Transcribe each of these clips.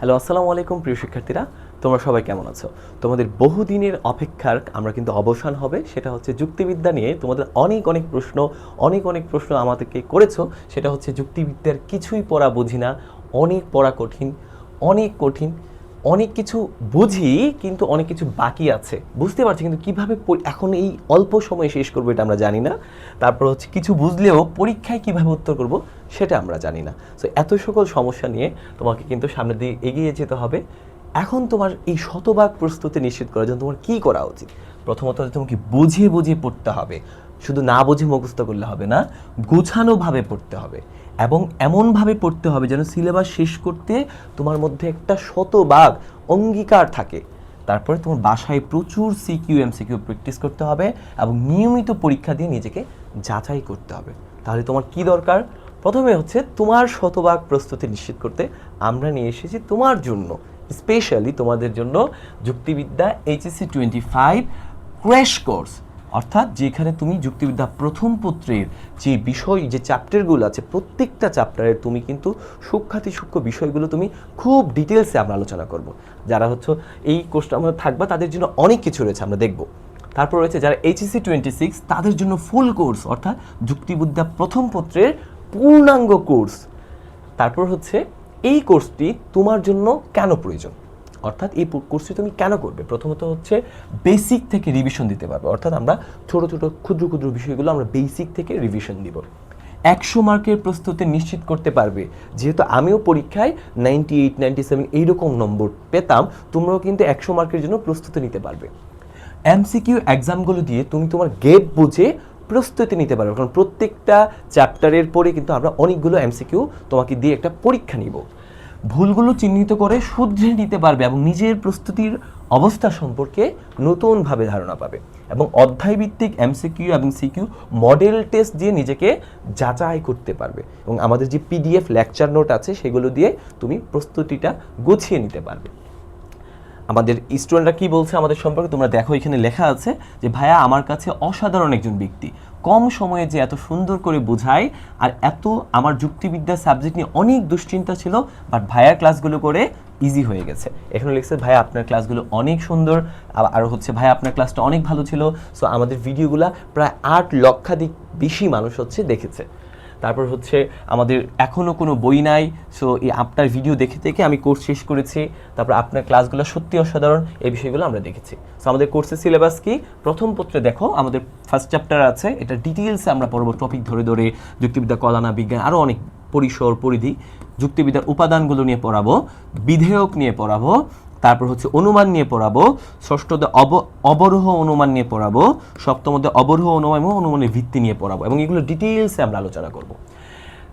Hello, আসসালামু আলাইকুম প্রিয় শিক্ষার্থীরা। তোমরা সবাই কেমন আছো? তোমাদের বহুদিনের অপেক্ষার আমরা কিন্তু অবসান হবে, সেটা হচ্ছে যুক্তিবিদ্যা নিয়ে তোমাদের অনেক অনেক প্রশ্ন, অনেক অনেক প্রশ্ন আমাদেরকে করেছ, সেটা হচ্ছে যুক্তিবিদ্যার কিছুই পড়া বুঝি না, অনেক পড়া কঠিন, অনেক কঠিন, অনেক কিছু বুঝি কিন্তু অনেক কিছু বাকি আছে। বুঝতে পারছি কিন্তু কীভাবে এখন এই অল্প সময়ে শেষ করব এটা আমরা জানি না। তারপর হচ্ছে কিছু বুঝলেও পরীক্ষায় কীভাবে উত্তর করব সেটা আমরা জানি না। সো এত সকল সমস্যা নিয়ে তোমাকে কিন্তু সামনের দিকে এগিয়ে যেতে হবে। এখন তোমার এই শতভাগ প্রস্তুতি নিশ্চিত করার জন্য তোমার কি করা উচিত? প্রথমত তোমাকে বুঝিয়ে বুঝিয়ে পড়তে হবে। শুধু না বুঝে মুখস্থ করলে হবে না, গোছানোভাবে পড়তে হবে। এবং এমনভাবে পড়তে হবে যেন সিলেবাস শেষ করতে তোমার মধ্যে একটা শতভাগ অঙ্গীকার থাকে। তারপরে তোমার বাসায় প্রচুর সিকিউ এম সিকিউ প্র্যাকটিস করতে হবে এবং নিয়মিত পরীক্ষা দিয়ে নিজেকে যাচাই করতে হবে। তাহলে তোমার কি দরকার? প্রথমে হচ্ছে তোমার শতভাগ প্রস্তুতি নিশ্চিত করতে আমরা নিয়ে এসেছি তোমার জন্য স্পেশালি তোমাদের জন্য যুক্তিবিদ্যা HSC twenty five crash course অর্থাৎ যেখানে তুমি যুক্তিবিদ্যা প্রথম পত্রের যে বিষয়, যে চ্যাপ্টারগুলো আছে, প্রত্যেকটা চ্যাপ্টারের তুমি কিন্তু সূক্ষাতি সূক্ষ্ম বিষয়গুলো তুমি খুব ডিটেলসে আমরা আলোচনা করব। যারা হচ্ছে এই কোর্সটা আমরা থাকবা, তাদের জন্য অনেক কিছু রয়েছে, আমরা দেখব। তারপর রয়েছে যারা এইচএসসি টোয়েন্টি সিক্স তাদের জন্য ফুল কোর্স অর্থাৎ যুক্তিবিদ্যা প্রথম পত্রের পূর্ণাঙ্গ কোর্স। তারপর হচ্ছে, এই কোর্সটি তোমার জন্য কেন প্রয়োজন? অর্থাৎ এই কোর্সটি তুমি কেন করবে? প্রথমত হচ্ছে বেসিক থেকে রিভিশন দিতে পারবে। অর্থাৎ আমরা ছোট ছোট, ক্ষুদ্র ক্ষুদ্র বিষয়গুলো আমরা বেসিক থেকে রিভিশন দিব। একশো মার্কের প্রস্তুতি নিশ্চিত করতে পারবে। যেহেতু আমিও পরীক্ষায় নাইনটি এইট নাইনটি সেভেন এইরকম নম্বর পেতাম, তোমরাও কিন্তু একশো মার্কের জন্য প্রস্তুতি নিতে পারবে। এমসিকিউ এক্সামগুলো দিয়ে তুমি তোমার গেপ বুঝে প্রস্তুতি নিতে পারবে, কারণ প্রত্যেকটা চ্যাপ্টারের পরে কিন্তু আমরা অনেকগুলো এমসিকিউ তোমাকে দিয়ে একটা পরীক্ষা নিব। ভুলগুলো চিহ্নিত করে শুধরে নিতে পারবে এবং নিজের প্রস্তুতির অবস্থা সম্পর্কে নতুনভাবে ধারণা পাবে এবং অধ্যায়ভিত্তিক এমসিকিউ এবং সিকিউ মডেল টেস্ট দিয়ে নিজেকে যাচাই করতে পারবে এবং আমাদের যে পিডিএফ লেকচার নোট আছে সেগুলো দিয়ে তুমি প্রস্তুতিটা গুছিয়ে নিতে পারবে। আমাদের স্টুডেন্টরা কি বলছে আমাদের সম্পর্কে তোমরা দেখো, এখানে লেখা আছে যে, ভাইয়া, আমার কাছে অসাধারণ একজন ব্যক্তি। কম সময়ে যে এত সুন্দর করে বোঝায় আর এত আমার যুক্তিবিদ্যা সাবজেক্ট নিয়ে অনেক দুশ্চিন্তা ছিল বাট ভাইয়ার ক্লাসগুলো করে ইজি হয়ে গেছে। এখানে লিখছে ভাই আপনার ক্লাসগুলো অনেক সুন্দর। আর হচ্ছে ভাই আপনার ক্লাসটা অনেক ভালো ছিল। সো আমাদের ভিডিওগুলো প্রায় আট লক্ষাধিক বেশি মানুষ হচ্ছে দেখেছে। তারপর হচ্ছে আমাদের এখনও কোনো বই নাই সো এই আপনার ভিডিও দেখে দেখে আমি কোর্স শেষ করেছি, তারপর আপনার ক্লাসগুলো সত্যি অসাধারণ, এই বিষয়গুলো আমরা দেখেছি। সো আমাদের কোর্সের সিলেবাস কি? প্রথম পত্রে দেখো, আমাদের ফার্স্ট চ্যাপ্টার আছে, এটা ডিটেলসে আমরা পড়ব টপিক ধরে ধরে, যুক্তিবিদ্যা, কলানা, বিজ্ঞান আরও অনেক পরিসর, পরিধি, যুক্তিবিদ্যার উপাদানগুলো নিয়ে পড়াবো, বিধেয়ক নিয়ে পড়াবো তারপর হচ্ছে অনুমান নিয়ে পড়াবো, ষষ্ঠতে অব, অবরোহ অনুমান নিয়ে পড়াবো, সপ্তমতে অবরোহ অনুমান এবং অনুমানের ভিত্তি নিয়ে পড়াবো এবং এগুলো ডিটেলসে আমরা আলোচনা করব।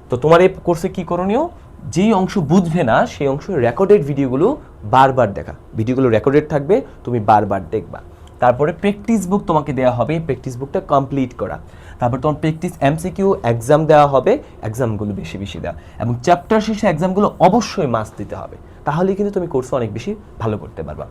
তো তোমার এই কোর্সে কি করণীয়? যেই অংশ বুঝবে না, সেই অংশ রেকর্ডেড ভিডিওগুলো বারবার দেখা। ভিডিওগুলো রেকর্ডেড থাকবে, তুমি বারবার দেখবা। তারপরে প্র্যাকটিস বুক তোমাকে দেওয়া হবে প্র্যাকটিস বুকটা কমপ্লিট করা। তারপর তোমার প্র্যাকটিস এমসিকিউ এক্সাম দেওয়া হবে এক্সামগুলো বেশি বেশি দেওয়া। এবং চ্যাপ্টার শেষে এক্সামগুলো অবশ্যই মাস দিতে হবে। তাহলে কিন্তু তুমি কোর্সে অনেক বেশি ভালো করতে পারবা।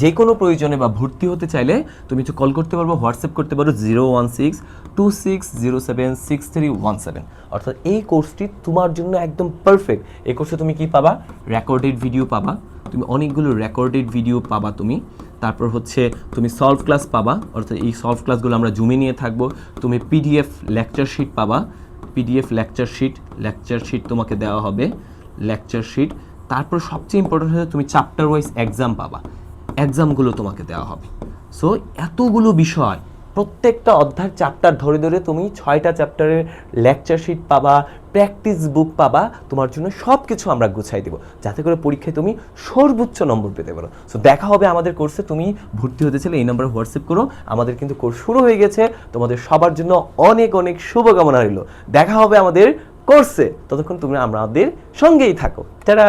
যে কোনো প্রয়োজনে বা ভর্তি হতে চাইলে তুমি একটু কল করতে পারব হোয়াটসঅ্যাপ করতে পারো zero one six two six zero seven six three one seven অর্থাৎ এই কোর্সটি তোমার জন্য একদম পারফেক্ট এই কোর্সে তুমি কি পাবা? রেকর্ডেড ভিডিও পাবা। তুমি অনেকগুলো রেকর্ডেড ভিডিও পাবা তুমি। তারপর হচ্ছে তুমি সলভ ক্লাস পাবা। অর্থাৎ এই সলভ ক্লাসগুলো আমরা জুমে নিয়ে থাকব। তুমি পিডিএফ লেকচার শিট পাবা। PDF lecture sheet lecture sheet তোমাকে দেওয়া হবে। লেকচার শিট তারপর সবচেয়ে ইম্পর্টেন্ট হচ্ছে তুমি চ্যাপ্টার ওয়াইজ এক্সাম পাবা। এক্সামগুলো তোমাকে দেওয়া হবে। সো এতগুলো বিষয়, প্রত্যেকটা অধ্যায় চ্যাপ্টার ধরে ধরে তুমি ছয়টা চ্যাপ্টারের লেকচার শিট পাবা প্র্যাকটিস বুক পাবা, তোমার জন্য সব কিছু আমরা গুছাই দেবো। যাতে করে পরীক্ষায় তুমি সর্বোচ্চ নম্বর পেতে পারো। সো দেখা হবে আমাদের কোর্সে তুমি ভর্তি হতে চাইলে এই নম্বরে হোয়াটসঅ্যাপ করো। আমাদের কিন্তু কোর্স শুরু হয়ে গেছে। তোমাদের সবার জন্য অনেক অনেক শুভকামনা রইল। দেখা হবে আমাদের কোর্সে ততক্ষণ তুমি আমাদের সঙ্গেই থাকো। তারা